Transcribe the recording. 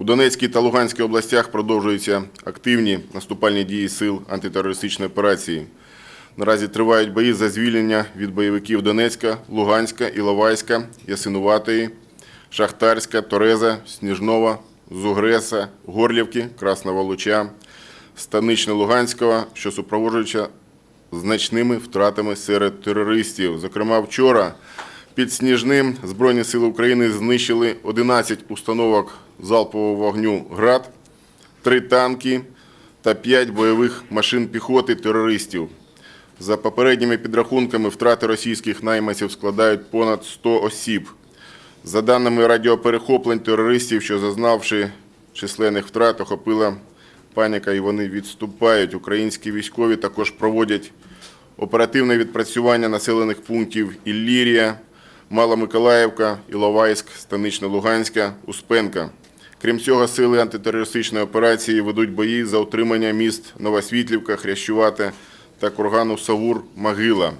У Донецькій та Луганській областях продовжуються активні наступальні дії сил антитерористичної операції. Наразі тривають бої за звільнення від бойовиків Донецька, Луганська, Іловайська, Ясинуватої, Шахтарська, Тореза, Сніжнова, Зугреса, Горлівки, Красного Луча, Станично-Луганського, що супроводжується значними втратами серед терористів. Зокрема, вчора під Сніжним Збройні сили України знищили 11 установок залпового вогню «Град», 3 танки та 5 бойових машин піхоти терористів. За попередніми підрахунками, втрати російських найманців складають понад 100 осіб. За даними радіоперехоплень терористів, що зазнавши численних втрат, охопила паніка і вони відступають. Українські військові також проводять оперативне відпрацювання населених пунктів Іллірія, Маломиколаївка, Іловайськ, Станично-Луганська, Успенка. Крім цього, сили антитерористичної операції ведуть бої за утримання міст Новосвітлівка, Хрящувати та кургану Савур, Могила.